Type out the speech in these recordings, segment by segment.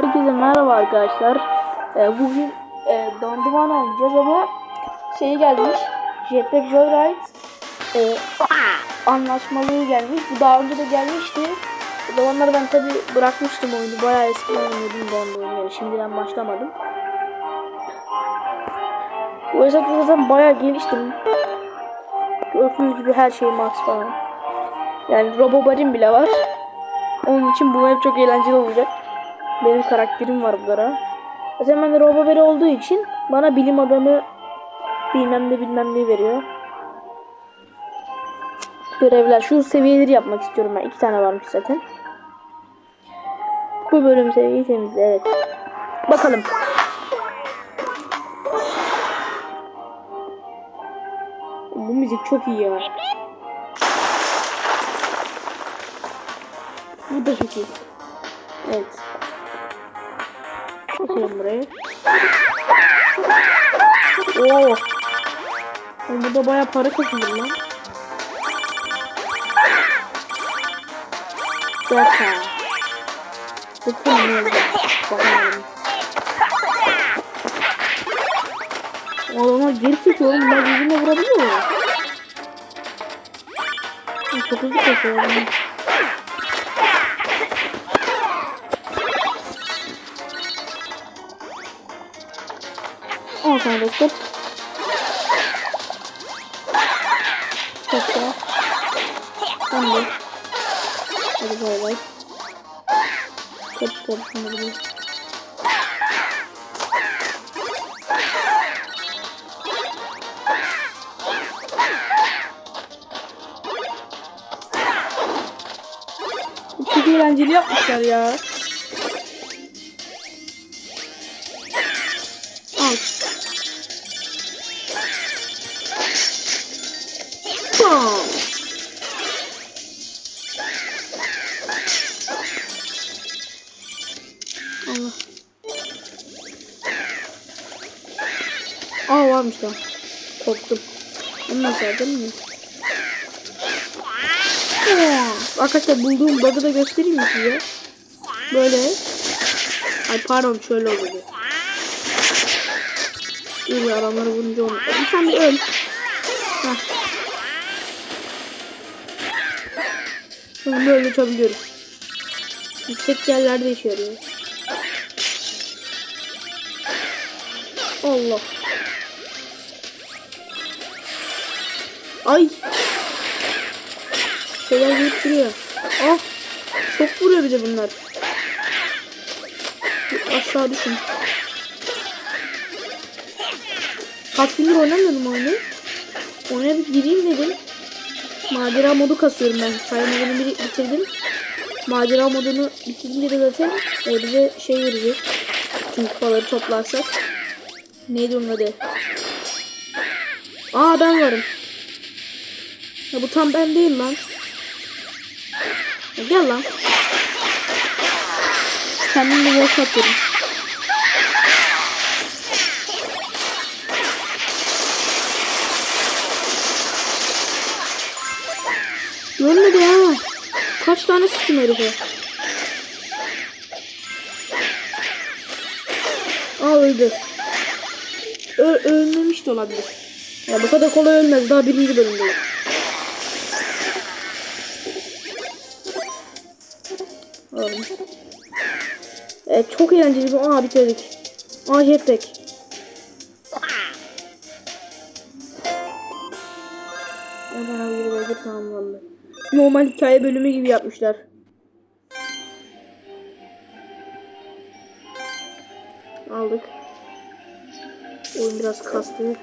Herkese merhaba arkadaşlar. Ee, bugün e, Dandıvan oynayacağız ama şey gelmiş. Jetpack Joyride e, anlaşmalığı gelmiş. Bu daha önce de gelmişti. O zamanlar ben tabi bırakmıştım oyunu. Bayağı eskiden oynuyordum oyunu. Şimdiden başlamadım. Bu hesapta zaten bayağı geliştim. Gördüğünüz gibi her şey max falan. Yani Robobarim bile var. Onun için bu hep çok eğlenceli olacak. Benim karakterim var bunlara. Zaten ben Roboberi olduğu için bana bilim adamı bilmem ne bilmem ne veriyor. Görevler. Şu seviyeleri yapmak istiyorum ben. İki tane varmış zaten. Bu bölüm seviyeyi temizle. Evet. Bakalım. Bu müzik çok iyi ya. Bu da çok iyi. Evet. Geçelim buraya. Oo. Oğlum Burada bayağı para kazanır lan. Daka. Bakın ne oldu. Bakalım. Adamlar geri çekiyor oğlum. Ben yüzüme vurabiliyor mu? Çok hızlı koşuyor. Al sana dostum. Çok güzel. Tamam. Hadi bay bay. Kaç kaç şunları bir. Çok eğlenceli yapmışlar ya. Aa varmış da. Korktum. Onu nasıl aldım mı? Aa, Arkadaşlar bulduğum bug'ı da göstereyim mi size? Böyle. Ay pardon şöyle oluyor. İyi adamları vurunca onu. Bir tane öl. Heh. Şimdi böyle uçabiliyoruz. Yüksek yerlerde işe yarıyor. Allah. Ay. Şeyler gelip duruyor. Ah. Çok vuruyor bir de bunlar. Aşağı düşün. Kaç gündür oynamıyordum oyunu. Oyuna bir gireyim dedim. Macera modu kasıyorum ben. Saymalarını bir bitirdim. Macera modunu bitirince de zaten e, bize şey verecek. Tüm kupaları toplarsak. Neydi onun adı? Aa ben varım. Ya bu tam ben değil lan. Ya gel lan. Kendim de boş atıyorum. Ölmedi ya. Kaç tane sıktım herife. Aa öldü. Ö ölmemiş de olabilir. Ya bu kadar kolay ölmez. Daha birinci bölümdeyiz. Alalım. Evet çok eğlenceli bu. Aa bitirdik. Aa jetpack. Bir. Normal hikaye bölümü gibi yapmışlar. Aldık. Oyun biraz kastı. Heh.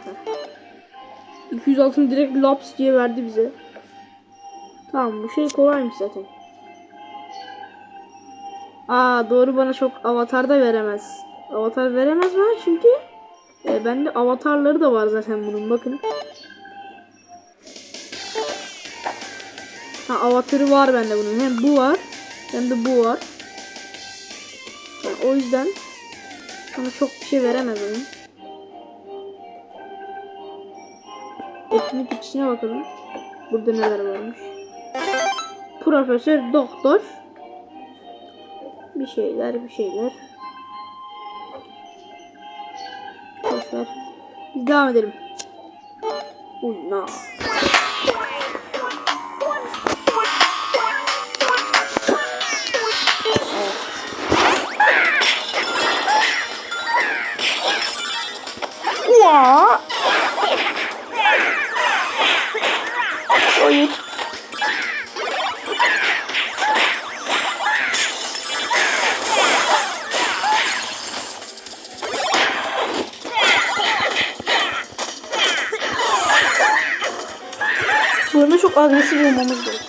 200 altın direkt laps diye verdi bize. Tamam bu şey kolaymış zaten. Aa doğru bana çok avatar da veremez. Avatar veremez bana çünkü e, bende avatarları da var zaten bunun bakın. Ha avatarı var bende bunun. Hem bu var hem de bu var. Yani o yüzden bana çok bir şey veremez onun. Etkinlik içine bakalım. Burada neler varmış. Profesör, doktor. Bir şeyler bir şeyler. Boşver. Biz devam edelim. Uyna. Evet. Oy. Agresif olmamız gerekiyor.